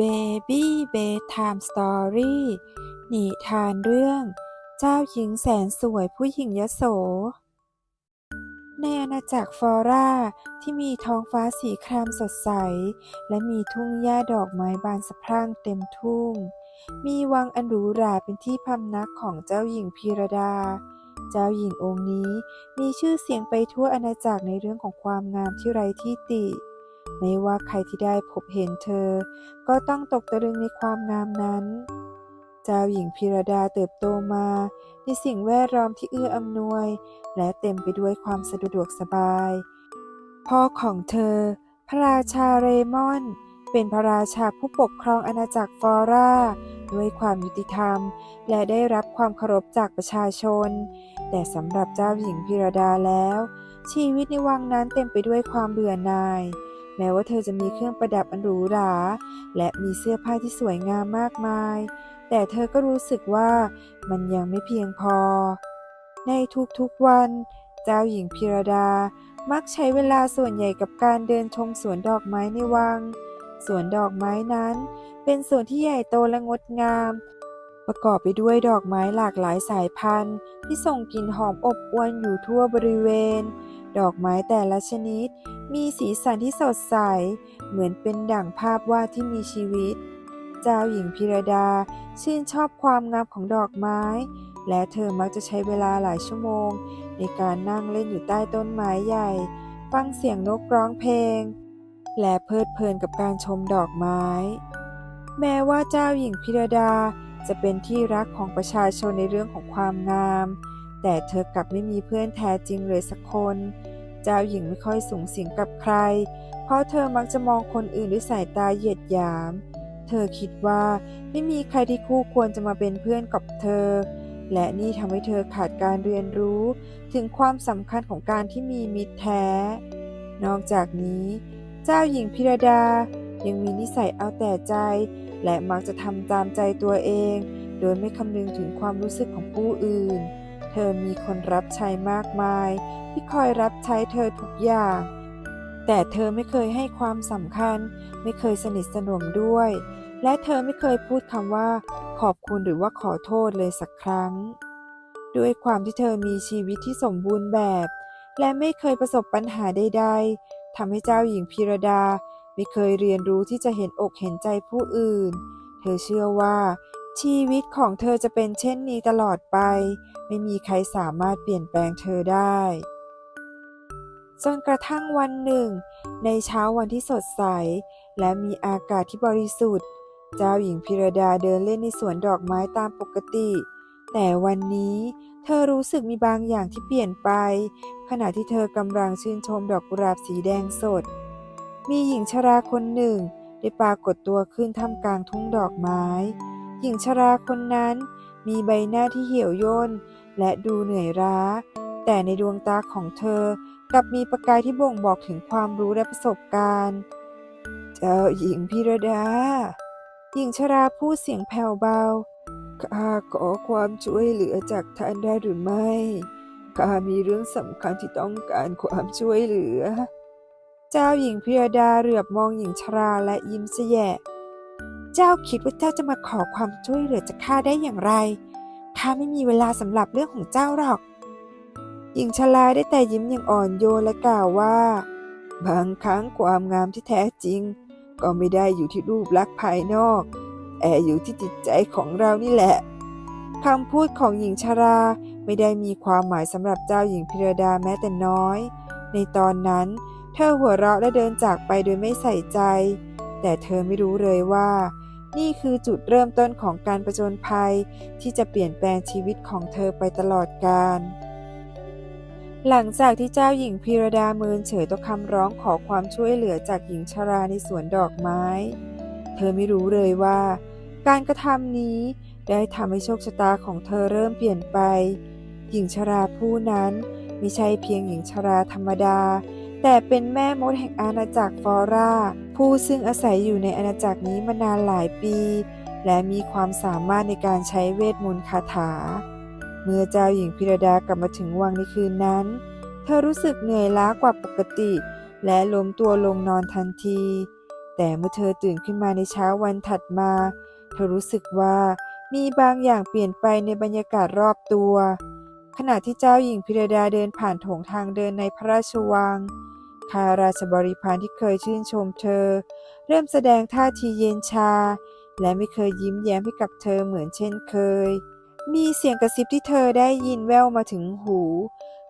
Baby Bedtime Story นิทานเรื่อง เจ้าหญิงแสนสวยผู้หญิงยโส ในอาณาจักรฟลอราที่มีท้องฟ้าสีครามสดใส และมีทุ่งหญ้าดอกไม้บานสะพรั่งเต็มทุ่ง มีวังอันหรูหราเป็นที่พำนักของเจ้าหญิงพีรดา เจ้าหญิงองค์นี้มีชื่อเสียงไปทั่วอาณาจักรในเรื่องของความงามที่ไร้ที่ติ ไม่ว่าใครที่ได้พบเห็นเธอ ก็ต้องตกตะลึงในความงามนั้น เจ้าหญิงพิรดาเติบโตมา ในสิ่งแวดล้อมที่เอื้ออำนวย และเต็มไปด้วยความสะดวกสบาย พ่อของเธอ พระราชาเรมอน เป็นพระราชาผู้ปกครองอาณาจักรฟลอราด้วยความยุติธรรม และได้รับความเคารพจากประชาชน แต่สำหรับเจ้าหญิงพิรดาแล้ว ชีวิตในวังนั้นเต็มไปด้วยความเบื่อหน่าย แม้ว่าเธอจะมีเครื่องประดับอันหรูหรา และมีเสื้อผ้าที่สวยงามมากมาย แต่เธอก็รู้สึกว่ามันยังไม่เพียงพอ ในทุกๆวัน เจ้าหญิงพิรดามักใช้เวลาส่วนใหญ่กับการเดินชมสวนดอกไม้ในวัง สวนดอกไม้นั้น เป็นสวนที่ใหญ่โตและงดงาม ประกอบไปด้วยดอกไม้หลากหลายสายพันธุ์ ที่ส่งกลิ่นหอมอบอวลอยู่ทั่วบริเวณ ดอกไม้แต่ละชนิด มีสีสันที่สดใส เหมือนเป็นดั่งภาพวาดที่มีชีวิต เจ้าหญิงพิรดาชื่นชอบความงามของดอกไม้ และเธอมักจะใช้เวลาหลายชั่วโมง ในการนั่งเล่นอยู่ใต้ต้นไม้ใหญ่ ฟังเสียงนกร้องเพลง และเพลิดเพลินกับการชมดอกไม้ แม้ว่าเจ้าหญิงพิรดาจะเป็นที่รักของประชาชนในเรื่องของความงาม แต่เธอกลับไม่มีเพื่อนแท้จริงเลยสักคน เจ้าหญิงไม่ค่อยสูงสิงกับใคร เพราะเธอมักจะมองคนอื่นด้วยสายตาเหยียดหยาม เธอคิดว่าไม่มีใครที่คู่ควรจะมาเป็นเพื่อนกับเธอ และนี่ทำให้เธอขาดการเรียนรู้ถึงความสำคัญของการที่มีมิตรแท้ นอกจากนี้ เจ้าหญิงพิรดายังมีนิสัยเอาแต่ใจ และมักจะทำตามใจตัวเอง โดยไม่คำนึงถึงความรู้สึกของผู้อื่น อมีคนรับใช้มากมาย ที่คอยรับใช้เธอทุกอย่าง แต่เธอไม่เคยให้ความสำคัญ ไม่เคยสนิทสนมด้วย และเธอไม่เคยพูดคำว่า ขอบคุณหรือว่าขอโทษเลยสักครั้ง ด้วยความที่เธอมีชีวิตที่สมบูรณ์แบบ และไม่เคยประสบปัญหาใด ๆทำให้เจ้าหญิงพิรดา ไม่เคยเรียนรู้ที่จะเห็นอกเห็นใจผู้อื่น เธอเชื่อว่า ชีวิตของเธอจะเป็นเช่นนี้ตลอดไป ไม่มีใครสามารถเปลี่ยนแปลงเธอได้ จนกระทั่งวันหนึ่ง ในเช้าวันที่สดใส และมีอากาศที่บริสุทธิ์ เจ้าหญิงพิรดาเดินเล่นในสวนดอกไม้ตามปกติ แต่วันนี้เธอรู้สึกมีบางอย่างที่เปลี่ยนไป ขณะที่เธอกำลังชื่นชมดอกกุหลาบสีแดงสด มีหญิงชราคนหนึ่ง ได้ปรากฏตัวขึ้นท่ามกลางทุ่งดอกไม้ หญิงชราคนนั้นมีใบหน้าที่เหี่ยวย่นและดูเหนื่อยล้า แต่ในดวงตาของเธอกลับมีประกายที่บ่งบอกถึงความรู้และประสบการณ์ เจ้าหญิงพิรดา หญิงชราพูดเสียงแผ่วเบา ข้าขอความช่วยเหลือจากท่านได้หรือไม่ ข้ามีเรื่องสำคัญที่ต้องการความช่วยเหลือ เจ้าหญิงพิรดาเหลือบมองหญิงชราและยิ้มเสยะ เจ้าคิดว่าเจ้าจะมาขอความช่วยเหลือจากข้าได้อย่างไร ข้าไม่มีเวลาสำหรับเรื่องของเจ้าหรอก หญิงชราได้แต่ยิ้มอย่างอ่อนโยนและกล่าวว่า บางครั้งความงามที่แท้จริง ก็ไม่ได้อยู่ที่รูปลักษณ์ภายนอกแต่อยู่ที่จิตใจของเรานี่แหละคำพูดของหญิงชราไม่ได้มีความหมายสำหรับเจ้าหญิงพิรดาแม้แต่น้อย ในตอนนั้น เธอหัวเราะและเดินจากไปโดยไม่ใส่ใจ แต่เธอไม่รู้เลยว่า นี่คือจุดเริ่มต้นของการประจนภัย ที่จะเปลี่ยนแปลงชีวิตของเธอไปตลอดกาลหลังจากที่เจ้าหญิงพิรดาเมินเฉยต่อคำร้องขอความช่วยเหลือจากหญิงชราในสวนดอกไม้ เธอไม่รู้เลยว่า การกระทำนี้ได้ทำให้โชคชะตาของเธอเริ่มเปลี่ยนไป หญิงชราผู้นั้นไม่ใช่เพียงหญิงชราธรรมดา แต่เป็นแม่มดแห่งอาณาจักรฟลอร่า ผู้ซึ่งอาศัยอยู่ในอาณาจักรนี้มานานหลายปี และมีความสามารถในการใช้เวทมนต์คาถา เมื่อเจ้าหญิงพิรดากลับมาถึงวังในคืนนั้น เธอรู้สึกเหนื่อยล้ากว่าปกติ และล้มตัวลงนอนทันที แต่เมื่อเธอตื่นขึ้นมาในเช้าวันถัดมา เธอรู้สึกว่ามีบางอย่างเปลี่ยนไปในบรรยากาศรอบตัว ขณะที่เจ้าหญิงพิรดาเดินผ่านโถงทางเดินในพระราชวัง ข้าราชบริพารที่เคยชื่นชมเธอ เริ่มแสดงท่าทีเย็นชา และไม่เคยยิ้มแย้มให้กับเธอเหมือนเช่นเคย มีเสียงกระซิบที่เธอได้ยินแว่วมาถึงหู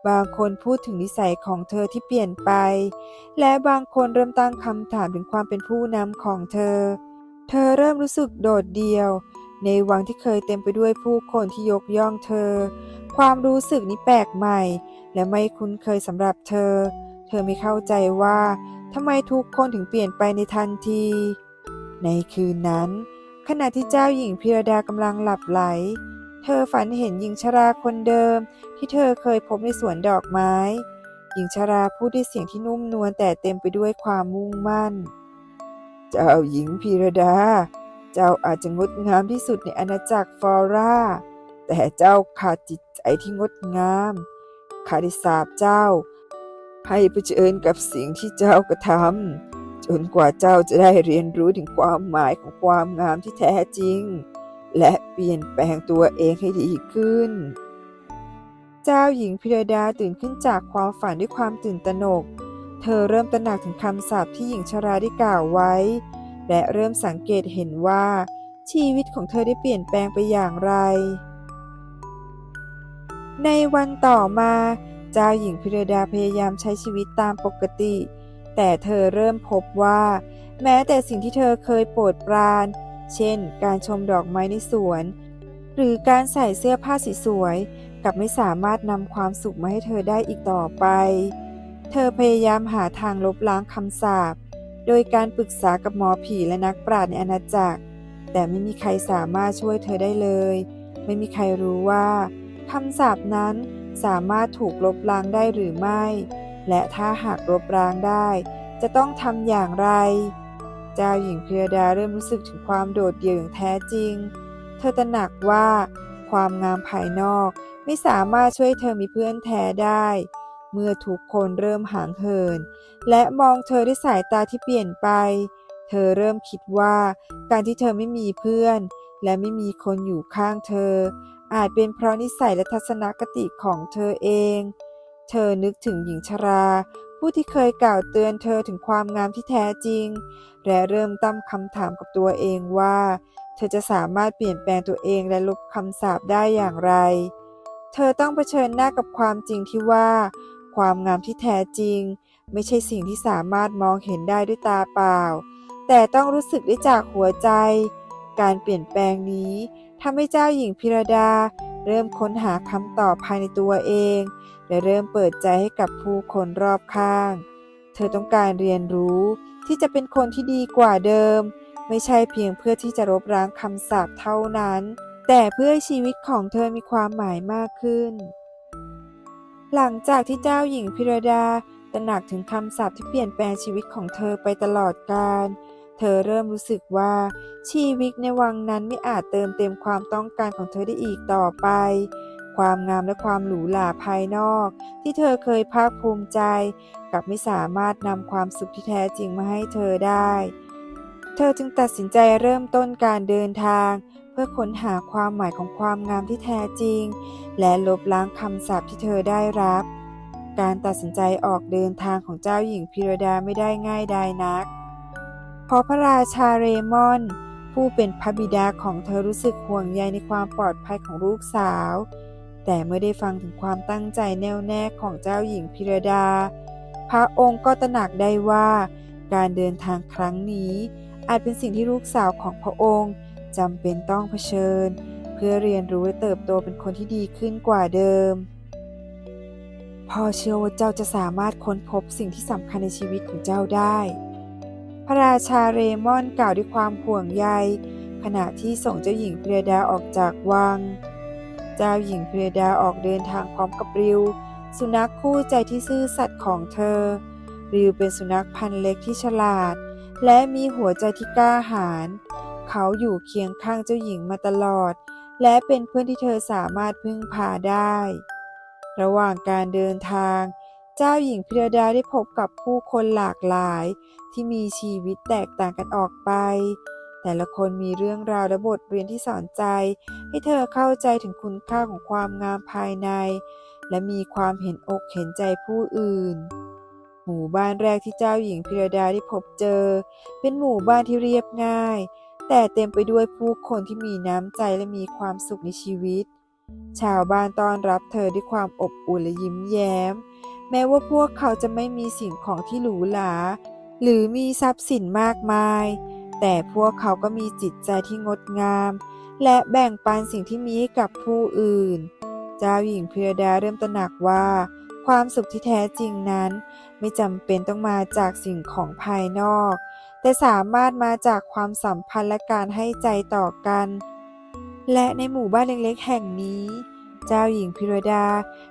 บางคนพูดถึงนิสัยของเธอที่เปลี่ยนไป และบางคนเริ่มตั้งคำถามถึงความเป็นผู้นำของเธอ เธอเริ่มรู้สึกโดดเดี่ยว ในวังที่เคยเต็มไปด้วยผู้คนที่ยกย่องเธอ ความรู้สึกนี้แปลกใหม่ และไม่คุ้นเคยสำหรับเธอ เธอไม่เข้าใจว่าทำไมทุกคนถึงเปลี่ยนไปในทันที ในคืนนั้น ขณะที่เจ้าหญิงพิรดากำลังหลับไหล เธอฝันเห็นหญิงชราคนเดิม ที่เธอเคยพบในสวนดอกไม้ หญิงชราพูดด้วยเสียงที่นุ่มนวลแต่เต็มไปด้วยความมุ่งมั่น เจ้าหญิงพิรดา เจ้าอาจจะงดงามที่สุดในอาณาจักรฟอร่า แต่เจ้าขาดจิตใจที่งดงามข้าได้สาบเจ้า ให้เผชิญกับสิ่งที่เจ้ากระทำจนกว่าเจ้าจะได้เรียนรู้ถึงความหมายของความงามที่แท้จริง และเปลี่ยนแปลงตัวเองให้ดีขึ้น เจ้าหญิงพิรดาตื่นขึ้นจากความฝันด้วยความตื่นตระหนก เธอเริ่มตระหนักถึงคำสาปที่หญิงชราได้กล่าวไว้ และเริ่มสังเกตเห็นว่า ชีวิตของเธอได้เปลี่ยนแปลงไปอย่างไรในวันต่อมา เจ้าหญิงพิรดาพยายามใช้ชีวิตตามปกติ แต่เธอเริ่มพบว่า แม้แต่สิ่งที่เธอเคยโปรดปราน เช่น การชมดอกไม้ในสวน หรือการใส่เสื้อผ้าสวยๆกลับไม่สามารถนำความสุขมาให้เธอได้อีกต่อไป เธอพยายามหาทางลบล้างคำสาปโดยการปรึกษากับหมอผีและนักปราชญ์ในอาณาจักร แต่ไม่มีใครสามารถช่วยเธอได้เลย ไม่มีใครรู้ว่าคำสาปนั้น สามารถถูกลบล้างได้หรือไม่ และถ้าหากลบล้างได้ จะต้องทำอย่างไร เจ้าหญิงพิรดาเริ่มรู้สึกถึงความโดดเดี่ยวอย่างแท้จริง เธอตระหนักว่า ความงามภายนอกไม่สามารถช่วยเธอมีเพื่อนแท้ได้ เมื่อทุกคนเริ่มห่างเหิน และมองเธอด้วยสายตาที่เปลี่ยนไป เธอเริ่มคิดว่าการที่เธอไม่มีเพื่อน และไม่มีคนอยู่ข้างเธอ อาจเป็นเพราะนิสัยและทัศนคติของเธอเอง เธอนึกถึงหญิงชรา ผู้ที่เคยกล่าวเตือนเธอถึงความงามที่แท้จริง และเริ่มตั้งคำถามกับตัวเองว่า เธอจะสามารถเปลี่ยนแปลงตัวเองและลบคำสาปได้อย่างไร เธอต้องเผชิญหน้ากับความจริงที่ว่า ความงามที่แท้จริง ไม่ใช่สิ่งที่สามารถมองเห็นได้ด้วยตาเปล่า แต่ต้องรู้สึกได้จากหัวใจ การเปลี่ยนแปลงนี้ ทำให้เจ้าหญิงพิรดา เริ่มค้นหาคำตอบภายในตัวเอง และเริ่มเปิดใจให้กับผู้คนรอบข้าง เธอต้องการเรียนรู้ที่จะเป็นคนที่ดีกว่าเดิม ไม่ใช่เพียงเพื่อที่จะลบล้างคำสาปเท่านั้น แต่เพื่อให้ชีวิตของเธอมีความหมายมากขึ้น หลังจากที่เจ้าหญิงพิรดาตระหนักถึงคำสาปที่เปลี่ยนแปลงชีวิตของเธอไปตลอดกาล เธอเริ่มรู้สึกว่าชีวิตในวังนั้นไม่อาจเติมเต็มความต้องการของเธอได้อีกต่อไป ความงามและความหรูหราภายนอก ที่เธอเคยภาคภูมิใจกลับไม่สามารถนำความสุขที่แท้จริงมาให้เธอได้ เธอจึงตัดสินใจเริ่มต้นการเดินทาง เพื่อค้นหาความหมายของความงามที่แท้จริง และลบล้างคำสาปที่เธอได้รับ การตัดสินใจออกเดินทางของเจ้าหญิงพิรดาไม่ได้ง่ายดายนัก เพราะพระราชาเรมอน ผู้เป็นพระบิดาของเธอรู้สึกห่วงใยในความปลอดภัยของลูกสาว แต่เมื่อได้ฟังถึงความตั้งใจแน่วแน่ของเจ้าหญิงพิรดา พระองค์ก็ตระหนักได้ว่าการเดินทางครั้งนี้ อาจเป็นสิ่งที่ลูกสาวของพระองค์จำเป็นต้องเผชิญ เพื่อเรียนรู้และเติบโตเป็นคนที่ดีขึ้นกว่าเดิมพ่อเชื่อว่าเจ้าจะสามารถค้นพบสิ่งที่สำคัญในชีวิตของเจ้าได้ พระราชาเรมอนกล่าวด้วยความห่วงใย ขณะที่ส่งเจ้าหญิงเพรดาออกจากวัง เจ้าหญิงเพรดาออกเดินทางพร้อมกับริว สุนัขคู่ใจที่ซื่อสัตย์ของเธอ ริวเป็นสุนัขพันธุ์เล็กที่ฉลาด และมีหัวใจที่กล้าหาญ เขาอยู่เคียงข้างเจ้าหญิงมาตลอด และเป็นเพื่อนที่เธอสามารถพึ่งพาได้ ระหว่างการเดินทาง เจ้าหญิงพิรดาได้พบกับผู้คนหลากหลาย ที่มีชีวิตแตกต่างกันออกไป แต่ละคนมีเรื่องราวและบทเรียนที่สอนใจ ให้เธอเข้าใจถึงคุณค่าของความงามภายใน และมีความเห็นอกเห็นใจผู้อื่น หมู่บ้านแรกที่เจ้าหญิงพิรดาได้พบเจอ เป็นหมู่บ้านที่เรียบง่าย แต่เต็มไปด้วยผู้คนที่มีน้ำใจและมีความสุขในชีวิต ชาวบ้านต้อนรับเธอด้วยความอบอุ่นและยิ้มแย้ม แม้ว่าพวกเขาจะไม่มีสิ่งของที่หรูหรา หรือมีทรัพย์สินมากมาย แต่พวกเขาก็มีจิตใจที่งดงาม และแบ่งปันสิ่งที่มีให้กับผู้อื่น เจ้าหญิงพิรดาเริ่มตระหนักว่า ความสุขที่แท้จริงนั้น ไม่จำเป็นต้องมาจากสิ่งของภายนอก แต่สามารถมาจากความสัมพันธ์และการให้ใจต่อกัน และในหมู่บ้านเล็กๆแห่งนี้ เจ้าหญิงพิรดา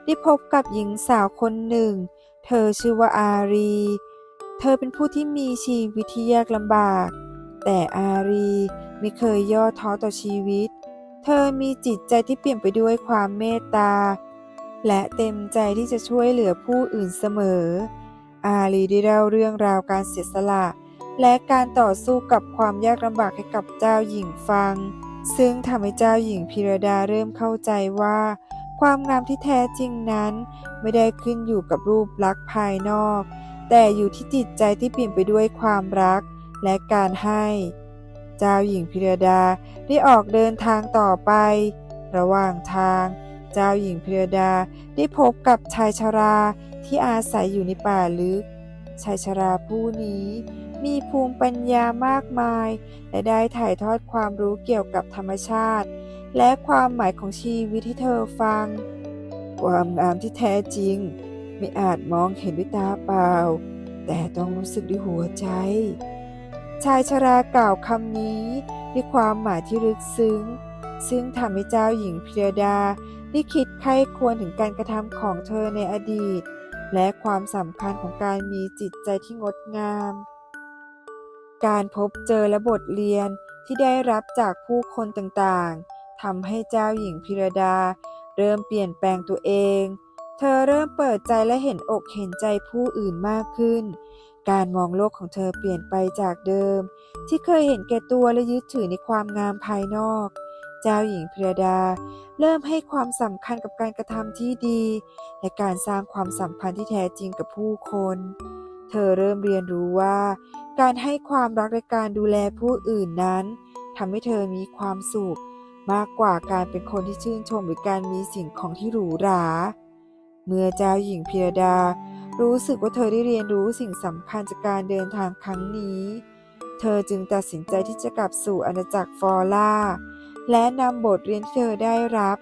ได้พบกับหญิงสาวคนหนึ่ง เธอชื่อว่าอารี เธอเป็นผู้ที่มีชีวิตที่ยากลำบาก แต่อารีไม่เคยย่อท้อต่อชีวิต เธอมีจิตใจที่เปลี่ยนไปด้วยความเมตตา และเต็มใจที่จะช่วยเหลือผู้อื่นเสมอ อารีได้เล่าเรื่องราวการเสียสละ และการต่อสู้กับความยากลำบากให้กับเจ้าหญิงฟัง ซึ่งทำให้เจ้าหญิงพิรดาเริ่มเข้าใจว่า ความงามที่แท้จริงนั้น ไม่ได้ขึ้นอยู่กับรูปลักษณ์ภายนอก แต่อยู่ที่จิตใจที่เปลี่ยนไปด้วยความรักและการให้ เจ้าหญิงพิรดาได้ออกเดินทางต่อไป ระหว่างทาง เจ้าหญิงพิรดาได้พบกับชายชราที่อาศัยอยู่ในป่าลึก ชายชราผู้นี้มีภูมิปัญญามากมาย และได้ถ่ายทอดความรู้เกี่ยวกับธรรมชาติ และความหมายของชีวิตที่เธอฟัง ความงามที่แท้จริง ไม่อาจมองเห็นด้วยตาเปล่า แต่ต้องรู้สึกด้วยหัวใจ ชายชรากล่าวคำนี้ด้วยความหมายที่ลึกซึ้ง ซึ่งทำให้เจ้าหญิงพิรดาได้คิดใคร่ควรถึงการกระทำของเธอในอดีต และความสำคัญของการมีจิตใจที่งดงาม การพบเจอและบทเรียนที่ได้รับจากผู้คนต่างๆทำให้เจ้าหญิงพิรดา เริ่มเปลี่ยนแปลงตัวเอง เธอเริ่มเปิดใจและเห็นอกเห็นใจผู้อื่นมากขึ้น การมองโลกของเธอเปลี่ยนไปจากเดิม ที่เคยเห็นแก่ตัวและยึดถือในความงามภายนอก เจ้าหญิงพิรดา เริ่มให้ความสำคัญกับการกระทำที่ดี และการสร้างความสัมพันธ์ที่แท้จริงกับผู้คน เธอเริ่มเรียนรู้ว่า การให้ความรักและการดูแลผู้อื่นนั้นทำให้เธอมีความสุขมากกว่าการเป็นคนที่ชื่นชมหรือการมีสิ่งของที่หรูหรา เมื่อเจ้าหญิงพิรดา รู้สึกว่าเธอได้เรียนรู้สิ่งสำคัญจากการเดินทางครั้งนี้ เธอจึงตัดสินใจที่จะกลับสู่อาณาจักรฟอร่า และนำบทเรียนที่เธอได้รับ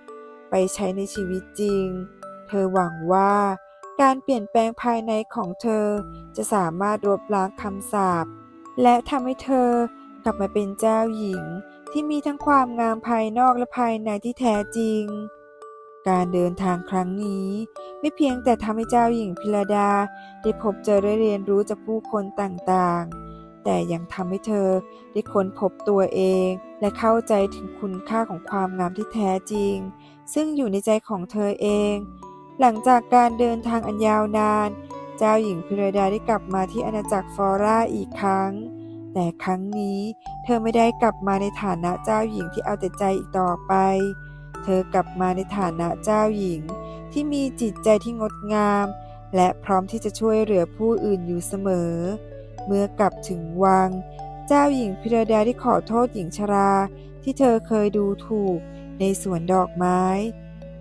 ไปใช้ในชีวิตจริง เธอหวังว่าการเปลี่ยนแปลงภายในของเธอ จะสามารถลบล้างคำสาปและทำให้เธอกลับมาเป็นเจ้าหญิงที่มีทั้งความงามภายนอกและภายในที่แท้จริง การเดินทางครั้งนี้ ไม่เพียงแต่ทำให้เจ้าหญิงพิรดาได้พบเจอและเรียนรู้จากผู้คนต่างๆ แต่ยังทำให้เธอได้ค้นพบตัวเอง และเข้าใจถึงคุณค่าของความงามที่แท้จริง ซึ่งอยู่ในใจของเธอเอง หลังจากการเดินทางอันยาวนาน เจ้าหญิงพิรดาได้กลับมาที่อาณาจักรฟอร่าอีกครั้ง แต่ครั้งนี้เธอไม่ได้กลับมาในฐานะเจ้าหญิงที่เอาแต่ใจอีกต่อไป เธอกลับมาในฐานะเจ้าหญิง ที่มีจิตใจที่งดงาม และพร้อมที่จะช่วยเหลือผู้อื่นอยู่เสมอ เมื่อกลับถึงวัง เจ้าหญิงพิรดาได้ขอโทษหญิงชรา ที่เธอเคยดูถูกในสวนดอกไม้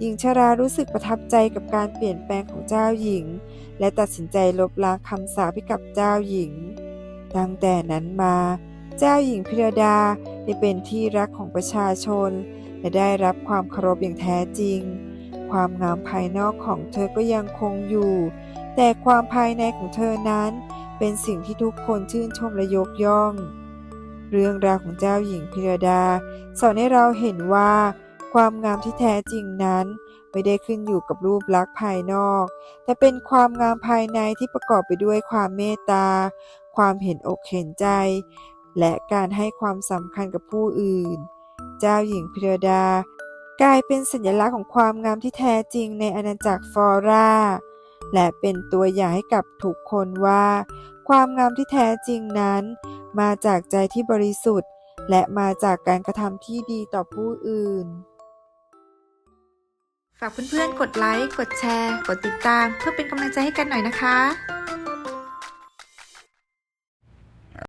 หญิงชรารู้สึกประทับใจกับการเปลี่ยนแปลงของเจ้าหญิง และตัดสินใจลบล้างคำสาปให้กับเจ้าหญิง ตั้งแต่นั้นมา เจ้าหญิงพิรดาได้เป็นที่รักของประชาชน และได้รับความเคารพอย่างแท้จริง ความงามภายนอกของเธอก็ยังคงอยู่ แต่ความภายในของเธอนั้น เป็นสิ่งที่ทุกคนชื่นชมและยกย่อง เรื่องราวของเจ้าหญิงพิรดา สอนให้เราเห็นว่า ความงามที่แท้จริงนั้นไม่ได้ขึ้นอยู่กับรูปลักษณ์ภายนอก แต่เป็นความงามภายในที่ประกอบไปด้วยความเมตตา ความเห็นอกเห็นใจ และการให้ความสำคัญกับผู้อื่น เจ้าหญิงพิรดา กลายเป็นสัญลักษณ์ของความงามที่แท้จริงในอาณาจักรฟอร่า และเป็นตัวอย่างให้กับทุกคนว่า ความงามที่แท้จริงนั้น มาจากใจที่บริสุทธิ์ และมาจากการกระทำที่ดีต่อผู้อื่น ฝากเพื่อนๆ กดไลค์ กดแชร์ กดติดตาม เพื่อเป็นกำลังใจให้กันหน่อยนะคะ